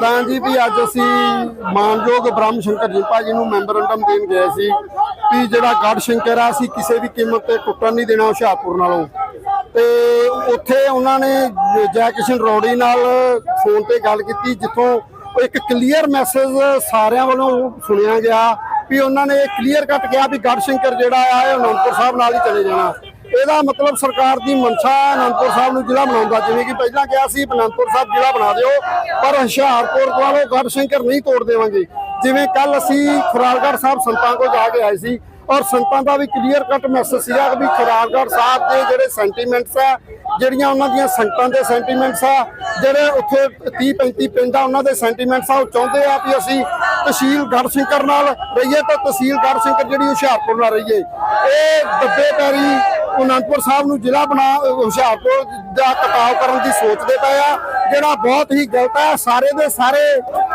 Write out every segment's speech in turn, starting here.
ਤਾਂ ਜੀ ਵੀ ਅੱਜ ਅਸੀਂ ਮਾਨਯੋਗ ਬ੍ਰਹਮ ਸ਼ੰਕਰ ਜੀ ਭਾਜੀ ਨੂੰ ਮੈਮੋਰੰਡਮ ਦੇਣ ਗਏ ਸੀ ਵੀ ਜਿਹੜਾ ਗੜ ਸ਼ੰਕਰ ਆ, ਅਸੀਂ ਕਿਸੇ ਵੀ ਕੀਮਤ ਤੇ ਟੁੱਟਣ ਨਹੀਂ ਦੇਣਾ ਹੁਸ਼ਿਆਰਪੁਰ ਨਾਲੋਂ। ਤੇ ਉੱਥੇ ਉਹਨਾਂ ਨੇ ਜੈ ਕਿਸ਼ਨ ਰੋੜੀ ਨਾਲ ਫੋਨ ਤੇ ਗੱਲ ਕੀਤੀ, ਜਿੱਥੋਂ ਇੱਕ ਕਲੀਅਰ ਮੈਸੇਜ ਸਾਰਿਆਂ ਵੱਲੋਂ ਸੁਣਿਆ ਗਿਆ ਵੀ ਉਹਨਾਂ ਨੇ ਕਲੀਅਰ ਕੱਟ ਕਿਹਾ ਵੀ ਗੜ ਸ਼ੰਕਰ ਜਿਹੜਾ ਆ, ਇਹ ਅਨੰਦਪੁਰ ਸਾਹਿਬ ਨਾਲ ਹੀ ਚਲੇ ਜਾਣਾ। ਇਹਦਾ ਮਤਲਬ ਸਰਕਾਰ ਦੀ ਮਨਸ਼ਾ ਅਨੰਦਪੁਰ ਸਾਹਿਬ ਨੂੰ ਜ਼ਿਲ੍ਹਾ ਬਣਾਉਂਦਾ। ਜਿਵੇਂ ਕਿ ਪਹਿਲਾਂ ਕਿਹਾ ਸੀ, ਅਨੰਦਪੁਰ ਸਾਹਿਬ ਜ਼ਿਲ੍ਹਾ ਬਣਾ ਦਿਓ, ਪਰ ਹੁਸ਼ਿਆਰਪੁਰ ਕੋਲੋਂ ਗੜ ਸ਼ੰਕਰ ਨਹੀਂ ਤੋੜ ਦੇਵਾਂਗੇ। ਜਿਵੇਂ ਕੱਲ ਅਸੀਂ ਖੁਰਾਲਗੜ੍ਹ ਸਾਹਿਬ ਸੰਤਾਂ ਕੋਲ ਜਾ ਕੇ ਆਏ ਸੀ, ਔਰ ਸੰਤਾਂ ਦਾ ਵੀ ਕਲੀਅਰ ਕੱਟ ਮੈਸੇਜ ਸੀਗਾ ਵੀ ਖੁਰਾਲਗੜ੍ਹ ਸਾਹਿਬ ਦੇ ਜਿਹੜੇ ਸੈਂਟੀਮੈਂਟਸ ਆ, ਜਿਹੜੀਆਂ ਉਹਨਾਂ ਦੀਆਂ ਸੰਗਤਾਂ ਦੇ ਸੈਂਟੀਮੈਂਟਸ ਆ, ਜਿਹੜੇ ਉੱਥੇ 30 35 ਪਿੰਡ ਆ, ਉਹਨਾਂ ਦੇ ਸੈਂਟੀਮੈਂਟਸ ਆ, ਉਹ ਚਾਹੁੰਦੇ ਆ ਵੀ ਅਸੀਂ ਤਹਿਸੀਲ ਗੜ ਗੜਸ਼ੰਕਰ ਨਾਲ ਰਹੀਏ, ਤਾਂ ਤਹਿਸੀਲ ਗੜ ਗੜਸ਼ੰਕਰ ਜਿਹੜੀ ਹੁਸ਼ਿਆਰਪੁਰ ਨਾਲ ਰਹੀਏ। ਇਹ ਦੱਬੇ ਪੈਰੀ ਅਨੰਦਪੁਰ ਸਾਹਿਬ ਨੂੰ ਜ਼ਿਲ੍ਹਾ ਬਣਾ ਹੁਸ਼ਿਆਰਪੁਰ ਦਾ ਕਟਾਓ ਕਰਨ ਦੀ ਸੋਚਦੇ ਪਏ ਆ, ਜਿਹੜਾ ਬਹੁਤ ਹੀ ਗਲਤ ਹੈ, ਸਾਰੇ ਦੇ ਸਾਰੇ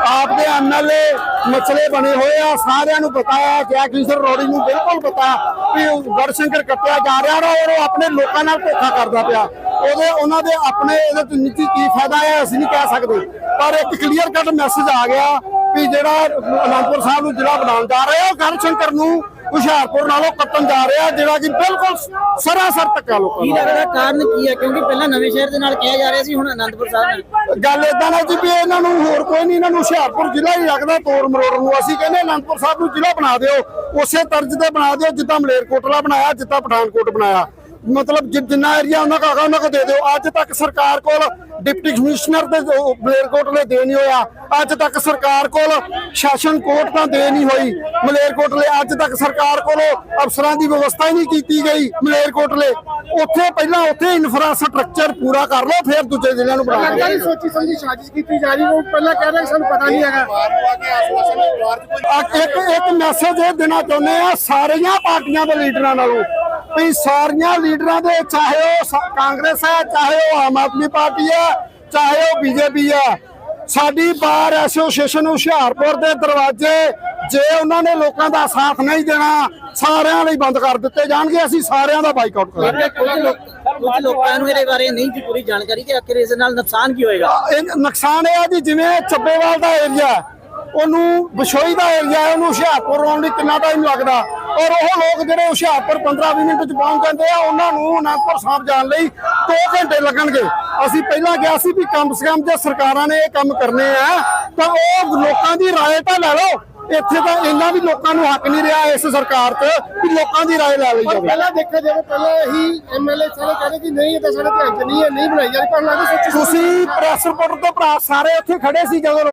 ਆਪ ਦੇ ਐਮਐਲਏ ਮਸਲੇ ਬਣੇ ਹੋਏ ਆ, ਸਾਰਿਆਂ ਨੂੰ ਪਤਾ ਹੈ ਜੈ ਕਿਸ਼ਨ ਰੋੜੀ ਨੂੰ ਬਿਲਕੁਲ ਪਤਾ ਕਿ ਗੜਸ਼ੰਕਰ ਕੱਟਿਆ ਜਾ ਰਿਹਾ ਔਰ ਉਹ ਆਪਣੇ ਲੋਕਾਂ ਨਾਲ ਧੋਖਾ ਕਰਦਾ ਪਿਆ। ਉਹਦੇ, ਉਹਨਾਂ ਦੇ ਆਪਣੇ ਇਹਦੇ ਤੋਂ ਨਿੱਜੀ ਕੀ ਫਾਇਦਾ ਹੈ ਅਸੀਂ ਨਹੀਂ ਕਹਿ ਸਕਦੇ। ਪਰ ਇੱਕ ਕਲੀਅਰ ਕੱਟ ਮੈਸੇਜ ਆ ਗਿਆ ਵੀ ਜਿਹੜਾ ਅਨੰਦਪੁਰ ਸਾਹਿਬ ਨੂੰ ਜ਼ਿਲ੍ਹਾ ਬਣਾਉਣ ਜਾ ਰਹੇ ਆ, ਉਹ ਗੜਸ਼ੰਕਰ ਨੂੰ ਹੁਸ਼ਿਆਰਪੁਰ ਨਾਲੋਂ ਕੱਟਣ ਜਾ ਰਿਹਾ ਜਿਹੜਾ ਕਿ ਬਿਲਕੁਲ ਸਰਾਸਰ ਧੱਕਾ ਲੋਕਾਂ ਕੀ ਦਾ। ਲੱਗਦਾ ਕਾਰਨ ਕੀ ਹੈ? ਕਿਉਂਕਿ ਪਹਿਲਾਂ ਨਵੇਂ ਸ਼ਹਿਰ ਦੇ ਨਾਲ ਕਿਹਾ ਜਾ ਰਿਹਾ ਸੀ ਹੁਣ ਅਨੰਦਪੁਰ ਸਾਹਿਬ ਨਾਲ। ਗੱਲ ਇਦਾਂ ਨਾ ਜੀ ਵੀ ਇਹਨਾਂ ਨੂੰ ਹੋਰ ਕੋਈ ਨਹੀਂ ਇਹਨਾਂ ਨੂੰ ਹੁਸ਼ਿਆਰਪੁਰ ਜ਼ਿਲ੍ਹਾ ਹੀ ਲੱਗਦਾ ਤੋੜ ਮਰੋੜ ਨੂੰ। ਅਸੀਂ ਕਹਿੰਦੇ ਅਨੰਦਪੁਰ ਸਾਹਿਬ ਨੂੰ ਜ਼ਿਲ੍ਹਾ ਬਣਾ ਦਿਓ ਉਸੇ ਤਰਜ਼ ਤੇ ਬਣਾ ਦਿਓ ਜਿੱਦਾਂ ਮਲੇਰਕੋਟਲਾ ਬਣਾਇਆ ਜਿੱਦਾਂ ਪਠਾਨਕੋਟ ਬਣਾਇਆ। ਮਤਲਬ ਜਿ- ਜਿੰਨਾ ਏਰੀਆ ਉਹਨਾਂ ਕੋ ਹੈਗਾ ਉਹਨਾਂ ਕੋ ਦੇ ਦਿਓ। ਅੱਜ ਤੱਕ ਸਰਕਾਰ ਕੋਲ ਡਿਪਟੀ ਕਮਿਸ਼ਨਰ ਦੇ ਜੋ ਮਲੇਰਕੋਟਲੇ ਦੇ ਨਹੀਂ ਹੋਇਆ। ਅੱਜ ਤੱਕ ਸਰਕਾਰ ਕੋਲ ਸ਼ਾਸਨ ਕੋਰਟ ਤਾਂ ਦੇ ਨਹੀਂ ਹੋਈ। ਮਲੇਰਕੋਟਲੇ ਅੱਜ ਤੱਕ ਸਰਕਾਰ ਕੋਲੋਂ ਅਫਸਰਾਂ ਦੀ ਵਿਵਸਥਾ ਹੀ ਨਹੀਂ ਕੀਤੀ ਗਈ ਮਲੇਰਕੋਟਲੇ ਉੱਥੇ ਪਹਿਲਾਂ ਉੱਥੇ ਇਨਫਰਾਸਟ੍ਰਕਚਰ ਪੂਰਾ ਕਰ ਲਓ ਫਿਰ ਦੂਜੇ ਜ਼ਿਲ੍ਹਿਆਂ ਨੂੰ ਬਣਾ ਨਹੀਂ ਸੋਚੀ ਸਮਝੀ ਸਾਜ਼ਿਸ਼ ਕੀਤੀ ਜਾ ਰਹੀ ਉਹ ਪਹਿਲਾਂ ਕਹਿ ਰਹੇ ਸਾਨੂੰ ਪਤਾ ਨਹੀਂ ਹੈਗਾ। ਆ ਇੱਕ ਇੱਕ ਮੈਸੇਜ ਇਹ ਦੇਣਾ ਚਾਹੁੰਦੇ ਆ ਸਾਰੀਆਂ ਪਾਰਟੀਆਂ ਦੇ ਲੀਡਰਾਂ ਨਾਲੋਂ। ਵੀ ਸਾਰੀਆਂ ਲੀਡਰਾਂ ਦੇ ਚਾਹੇ ਉਹ ਕਾਂਗਰਸ ਹੈ ਚਾਹੇ ਉਹ ਆਮ ਆਦਮੀ ਪਾਰਟੀ ਹੈ ਚਾਹੇ ਉਹ ਬੀਜੇਪੀ ਹੈ। ਸਾਡੀ ਬਾਰ ਐਸੋਸੀਏਸ਼ਨ ਹੁਸ਼ਿਆਰਪੁਰ ਦੇ ਦਰਵਾਜ਼ੇ ਜੇ ਉਹਨਾਂ ਨੇ ਲੋਕਾਂ ਦਾ ਸਾਥ ਨਹੀਂ ਦੇਣਾ ਸਾਰਿਆਂ ਲਈ ਬੰਦ ਕਰ ਦਿੱਤੇ ਜਾਣਗੇ ਅਸੀਂ ਸਾਰਿਆਂ ਦਾ ਬਾਈਕਾਟ ਕਰਾਂਗੇ। ਕੁਝ ਲੋਕ ਨੂੰ ਇਹਦੇ ਬਾਰੇ ਨਹੀਂ ਜੀ ਪੂਰੀ ਜਾਣਕਾਰੀ ਕਿ ਆਖਿਰ ਇਸ ਨਾਲ ਨੁਕਸਾਨ ਕੀ ਹੋਏਗਾ? ਇਹ ਨੁਕਸਾਨ ਇਹ ਆ ਜੀ ਜਿਵੇਂ ਚੱਬੇਵਾਲ ਦਾ ਏਰੀਆ ਉਹਨੂੰ ਬਿਸ਼ੋਈ ਦਾ ਏਰੀਆ ਉਹਨੂੰ ਹੁਸ਼ਿਆਰਪੁਰ ਆਉਣ ਲਈ ਕਿੰਨਾ ਟਾਈਮ ਲੱਗਦਾ? ਔਰ ਉਹ ਲੋਕ ਜਿਹੜੇ ਹੁਸ਼ਿਆਰਪੁਰ 15-20 ਮਿੰਟ ਚ ਪਹੁੰਚ ਜਾਂਦੇ ਆ ਉਹਨਾਂ ਨੂੰ ਅਨੰਦਪੁਰ ਸਾਹਿਬ ਜਾਣ ਲਈ 2 ਘੰਟੇ ਲੱਗਣਗੇ ਅਸੀਂ ਪਹਿਲਾਂ ਕਿਹਾ ਸੀ ਵੀ ਕਮ ਸੇ ਕਮ ਜੇ ਸਰਕਾਰਾਂ ਨੇ ਇਹ ਕੰਮ ਕਰਨੇ ਆ ਤਾਂ ਉਹ ਲੋਕਾਂ ਦੀ رائے ਤਾਂ ਲੈ ਲਓ ਇੱਥੇ ਤਾਂ ਇੰਨਾ ਵੀ ਲੋਕਾਂ ਨੂੰ ਹੱਕ ਨਹੀਂ ਰਿਹਾ ਇਸ ਸਰਕਾਰ 'ਚ ਕਿ ਲੋਕਾਂ ਦੀ رائے ਲੈ ਲਈ ਪਰ ਜਾਵੇ ਪਹਿਲਾਂ ਦੇਖਿਆ ਜਾਵੇ ਪਹਿਲਾਂ ਹੀ ਐਮਐਲਏ ਸਾਰੇ ਕਹਿੰਦੇ ਕਿ ਨਹੀਂ ਇਹ ਤਾਂ ਸਾਡੇ ਧਿਆਨ ਚ ਨਹੀਂ ਹੈ ਨਹੀਂ ਬਣਾਈ ਜਾ ਰਹੀ ਪਰ ਲੱਗਦਾ ਸੋਚੀ ਤੁਸੀਂ ਪ੍ਰੈਸ ਰਿਪੋਰਟਰ ਤੋਂ ਭਰਾ ਸਾਰੇ ਉੱਥੇ ਖੜੇ ਸੀ ਜਦੋਂ